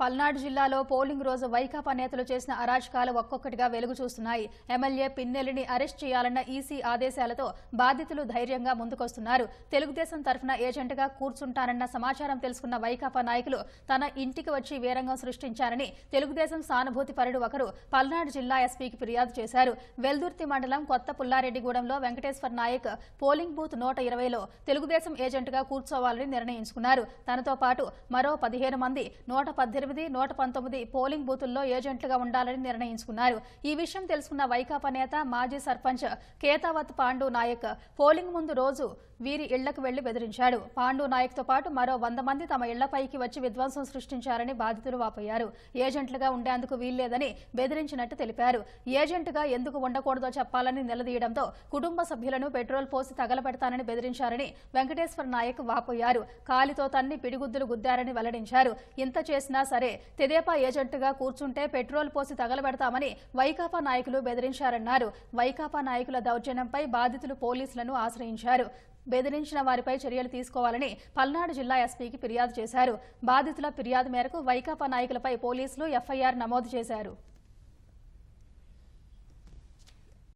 పల్నాడు జిల్లాలో పోలింగ్ రోజు వైకాపా నేతలు చేసిన అరాచకాలు ఒక్కొక్కటిగా వెలుగు చూస్తున్నాయి. ఎమ్మెల్యే పిన్నెల్లిని అరెస్ట్ చేయాలన్న ఈసీ ఆదేశాలతో బాధితులు ధైర్యంగా ముందుకొస్తున్నారు. తెలుగుదేశం తరఫున ఏజెంట్గా కూర్చుంటానన్న సమాచారం తెలుసుకున్న వైకాపా నాయకులు తన ఇంటికి వచ్చి వీరంగం సృష్టించారని తెలుగుదేశం సానుభూతి పరుడు ఒకరు పల్నాడు జిల్లా ఎస్పీకి ఫిర్యాదు చేశారు. వెల్దుర్తి మండలం కొత్త పుల్లారెడ్డిగూడెంలో వెంకటేశ్వర నాయక్ పోలింగ్ బూత్ నూట ఇరవైలో తెలుగుదేశం ఏజెంట్గా కూర్చోవాలని నిర్ణయించుకున్నారు. తనతో పాటు మరో పదిహేను మంది నూట పద్దెనిమిది నూట పంతొమ్మిది పోలింగ్ బూతుల్లో ఏజెంట్లుగా ఉండాలని నిర్ణయించుకున్నారు. ఈ విషయం తెలుసుకున్న వైకాపా నేత మాజీ సర్పంచ్ కేతావత్ పాండు నాయక్ పోలింగ్ ముందు రోజు వీరి ఇళ్ళకు వెళ్ళి బెదిరించాడు. పాండు నాయక్తో పాటు మరో వంద మంది తమ ఇళ్ళపైకి వచ్చి విధ్వంసం సృష్టించారని బాధితులు వాపోయారు. ఏజెంట్లుగా ఉండేందుకు వీల్లేదని బెదిరించినట్టు తెలిపారు. ఏజెంట్గా ఎందుకు ఉండకూడదో చెప్పాలని నిలదీయడంతో కుటుంబ సభ్యులను పెట్రోల్ పోసి తగలబెడతానని బెదిరించారని వెంకటేశ్వర నాయక్ వాపోయారు. కాలితో తన్ని పిడిగుద్దులు గుద్దారని వెల్లడించారు. ఇంత చేసినా సరే తెదేపా ఏజెంట్గా కూర్చుంటే పెట్రోల్ పోసి తగలబెడతామని వైకాపా నాయకులు బెదిరించారన్నారు. వైకాపా నాయకుల దౌర్జన్యంపై బాధితులు పోలీసులను ఆశ్రయించారు. బెదిరించిన వారిపై చర్యలు తీసుకోవాలని పల్నాడు జిల్లా ఎస్పీకి ఫిర్యాదు చేశారు. బాధితుల ఫిర్యాదు మేరకు వైకాపా నాయకులపై పోలీసులు ఎఫ్ఐఆర్ నమోదు చేశారు.